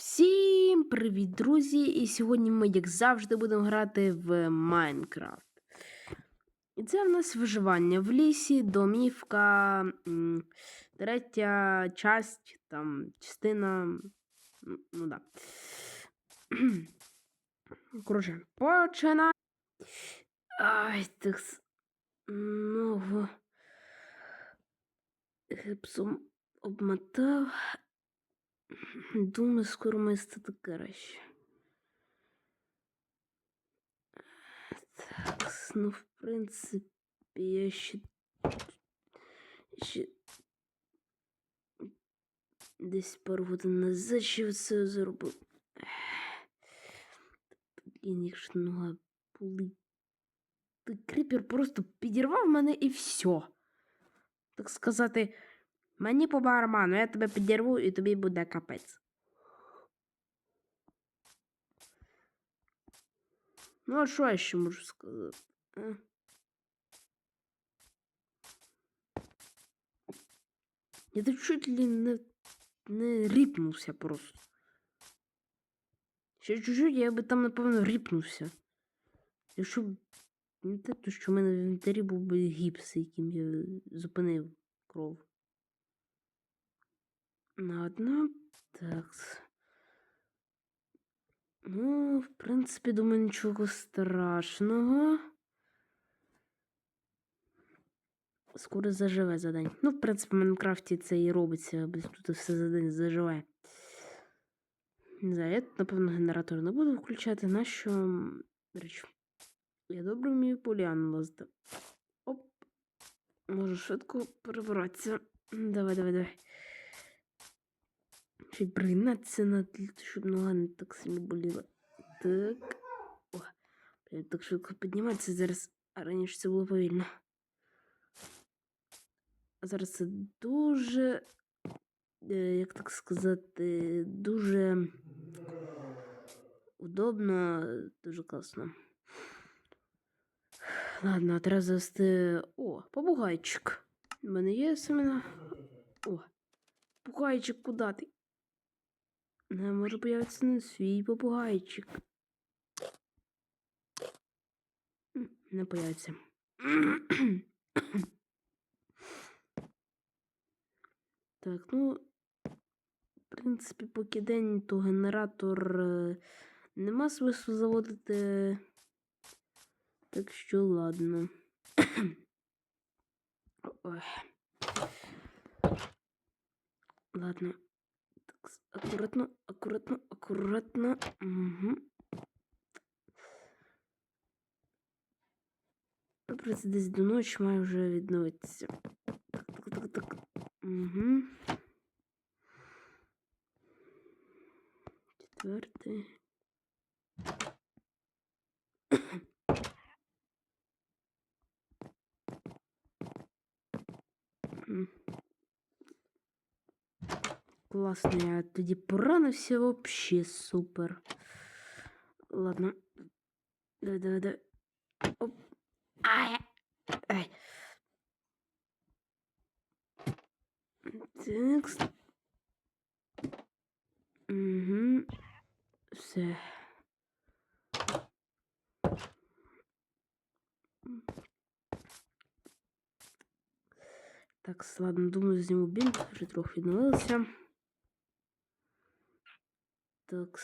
Всім привіт, друзі! І сьогодні ми, як завжди, будемо грати в Майнкрафт. І це в нас виживання в лісі, домівка, третя часть, там, частина. Ну да. Коротше, починай. Ай, так. с- Гипсом обмотав. Думаю, скоро має стати краще. Так, ну, в принципі, я ще, ще десь пару годин назад ще це зробив. Блін, якщо нога болить. Та Кріпер просто підірвав мене і все. Так сказати, мені по барабану, я тебе підірву і тобі буде капець. Ну, а що я ще можу сказати? А? Я тут чуть ли не, не ріпнувся просто. Ще чуть-чуть я би там, напевно, ріпнувся. Якщо б не те, то що в мене в інвентарі був би гіпс, яким я зупинив кров. Ладно, так. Ну, в принципі, думаю, нічого страшного. Скоро заживе за день. Ну, в принципі, в Майнкрафті це і робиться, бо тут все за день заживе. Не знаю, я, напевно, генератор не буду включати. Нащо. До речі, я добре вмію поліану лазити. Оп. Можу швидко перебиратися. Давай, давай, давай. Ще й пригнатися на щоб нога не так сильно боліла. Так. О, блін, так швидко підніматися зараз, а раніше це було повільно. А зараз це дуже, е, як так сказати, дуже удобно, дуже класно. Ладно, треба завести. О, попугайчик. У мене є семена. О, попугайчик, куди ти? Не може появитися на свій попугайчик. Не появиться. Так, ну, в принципі, поки день, то генератор е, нема смислу заводити. Так що ладно. Ладно. Аккуратно, аккуратно. акуратно. Угу. В принципі, десь до ночі має вже відновитися. Так, так, так, так. Угу. Четвертий. Класно, я тоді поранився вообще супер. Ладно. Давай, давай, давай. Оп. Ай. Ай. Так. Угу. Все. Так, ладно, думаю, зніму бінт, вже трохи відновилися. Так,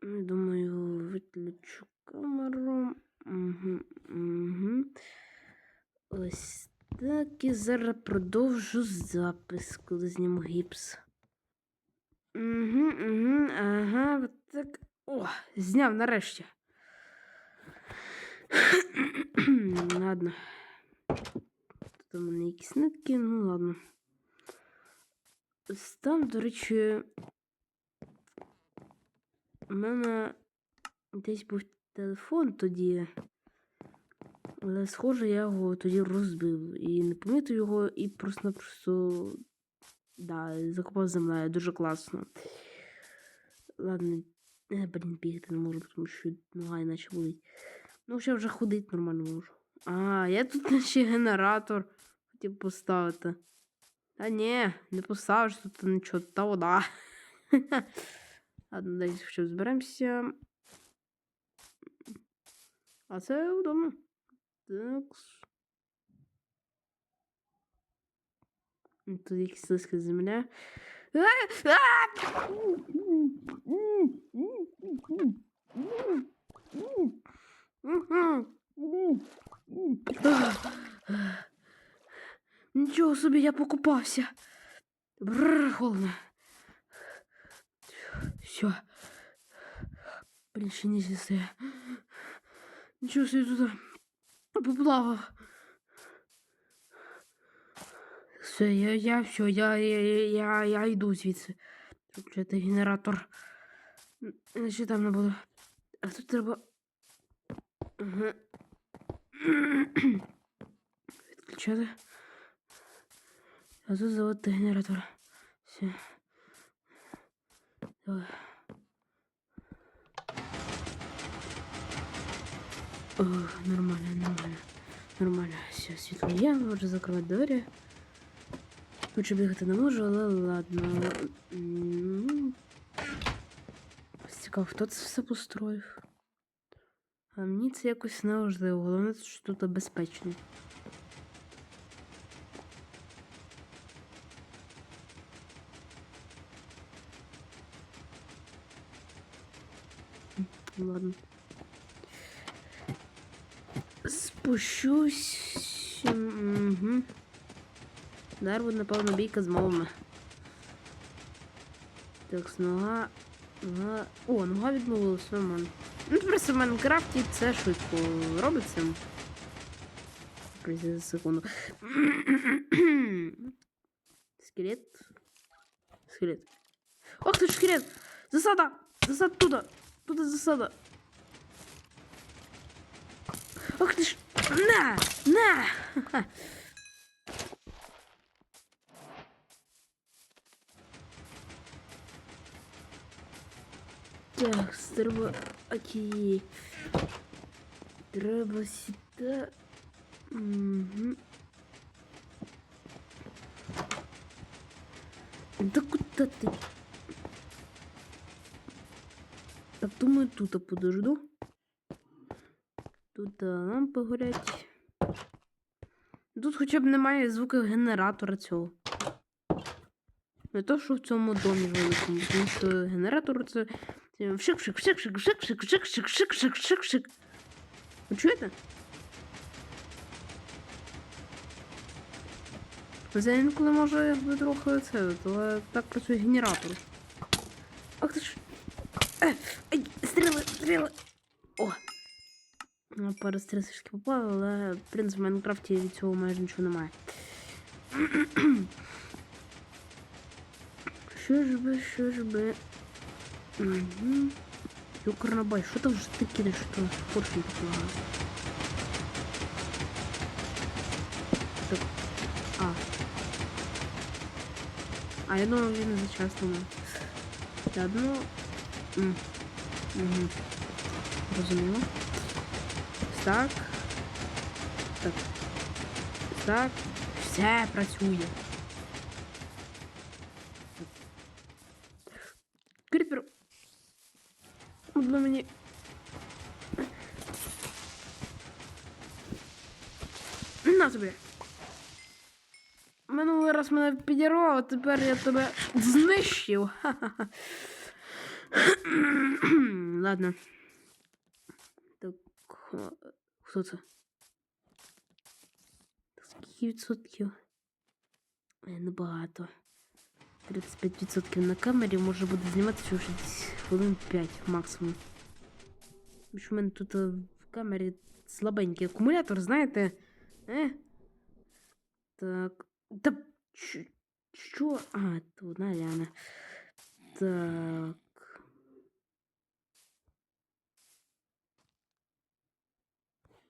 ну, думаю, виключу камеру. Угу, угу. Ось так. І зараз продовжу запис, коли зніму гіпс. Угу, угу, ага, от так. О, зняв нарешті. ладно. Тут у мене якісь нитки, ну ладно. Ось там, до речі, у мене десь був телефон тоді. Але, схоже, я його тоді розбив. І не помітив його, і просто-напросто да, закопав землею. Дуже класно. Ладно, е, блін, бігти не можу, тому що нога іначе болить. Ну, ще вже ходити нормально можу. А, я тут ще генератор хотів поставити. Та ні, не поставиш тут нічого, та вода. Ладно, десь хоча б зберемося. А це удобно. Так. Тут якась слизька земля. Нічого собі я покупався. Бррр, холодно. Все. Не зісе. Нічого собі тут поплавав. Все, я, я все, я, я, я, я йду звідси. Включати генератор. М, Іначе там не буду. А тут треба. Ага. Відключати. А тут заводити генератор. Все. Нормально, нормально. Нормально. Все, світло є, можу закривати двері. Хочу бігати не можу, але ладно. Цікаво, хто це все построїв? А мені це якось не важливо. Головне, що тут безпечно. Ладно. Спущусь. Угу. Дарвуд, напевно, бійка з мовами. Так, з нога. Нога. О, нога відновилась, нормально. Ну, просто в Майнкрафті це швидко робиться. Прийде за секунду. Скелет. Скелет. Ох ти ж скелет! Засада! Засада туда! Туда засада! Ох ти ж! На! На! Так, треба. Окей. Треба сюди. Угу. Да куда ты? Так, думаю, тут подожду. Тут лампи горять. Тут хоча б немає звуку генератора цього. Не то, що в цьому домі великому, тому що генератор це це вшик вшик вшик вшик вшик вшик вшик вшик вшик вшик вшик вшик Ви чуєте? Це інколи може якби трохи це, але так працює генератор. Ах ти ж. Е, ай, стріли, стріли. О! Ну, пару стріл трішки попали, але в принципі в Майнкрафті від цього майже нічого немає. Що ж би, що ж би. Угу. Юкарнабай, що там ж ти кидаєш, що поршень допомагає? Так. А. А, я думав, він за час тому. Ладно. М. Угу. Розуміло. Так. Так. Так. Все працює. Кріпер. Одно мені. На тобі. Минулий раз мене підірвав, а тепер я тебе знищив. Ха-ха-ха. Ладно. Так. а, Хто це? Скільки відсотків? Е, Небагато. 35% на камері може буде зніматися вже десь хвилин 5 максимум. Тому що в мене тут е, в камері слабенький акумулятор, знаєте? Е? Так. Та ч- що? А, то одна ляна. Так.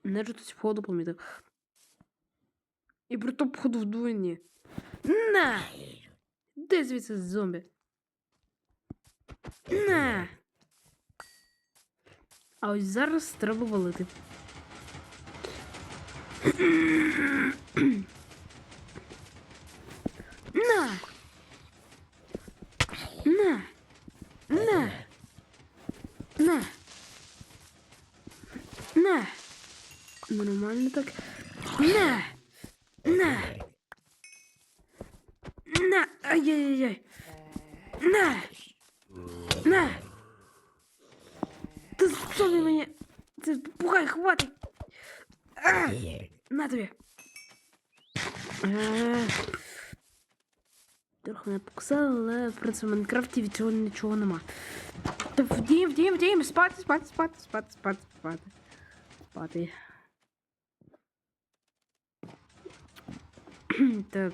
Ж тут входу помітив. І при тому входу вдвоє. На! Де звідси зомбі? На! А ось зараз треба валити. На! На! Нормально так. На! На! На! Ай-яй-яй! На! На! Ти що ти мені? Це пугай, хватить! А! На тобі! Трохи мене покусали, але в принципі в Майнкрафті від цього нічого нема. Та вдім, вдім, вдім, спати, спати, спати, спати, спати, спати. Спати. Так,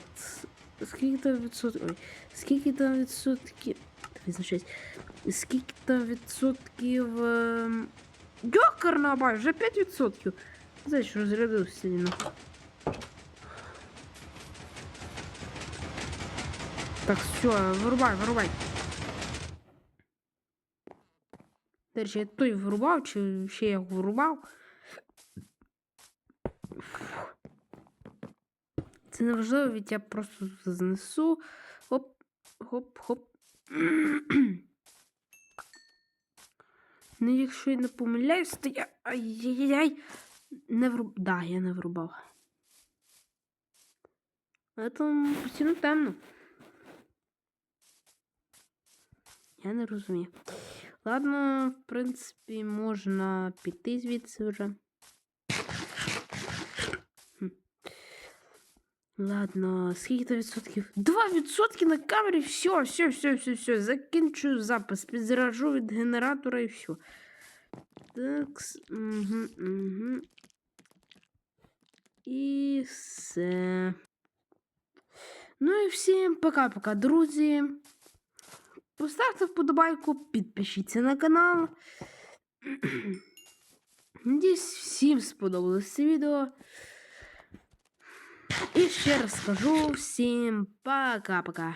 скільки там відсотків? Ой, скільки там відсотків? Визначаюсь. Скільки там відсотків... ем, Йокарна бай, вже 5%. Знаєш, розрядився сильно. Так, все, вирубай, вирубай. До я той вирубав, чи ще я вирубав. Це не важливо, ведь я просто знесу. Хоп, хоп, хоп. Ну, якщо я не помиляюсь, то я. Ай-яй-яй. Не вруб... Да, я не врубав. Але там постійно темно. Я не розумію. Ладно, в принципі, можна піти звідси вже. Ладно, скільки то відсотків? Два відсотки на камері, все, все, все, все, все. Закінчую запис, підзаражу від генератора і все. Так, угу, угу. І все. Ну і всім пока-пока, друзі. Поставте вподобайку, підпишіться на канал. Надіюсь, всім сподобалось це відео. І ще раз скажу всім пока-пока.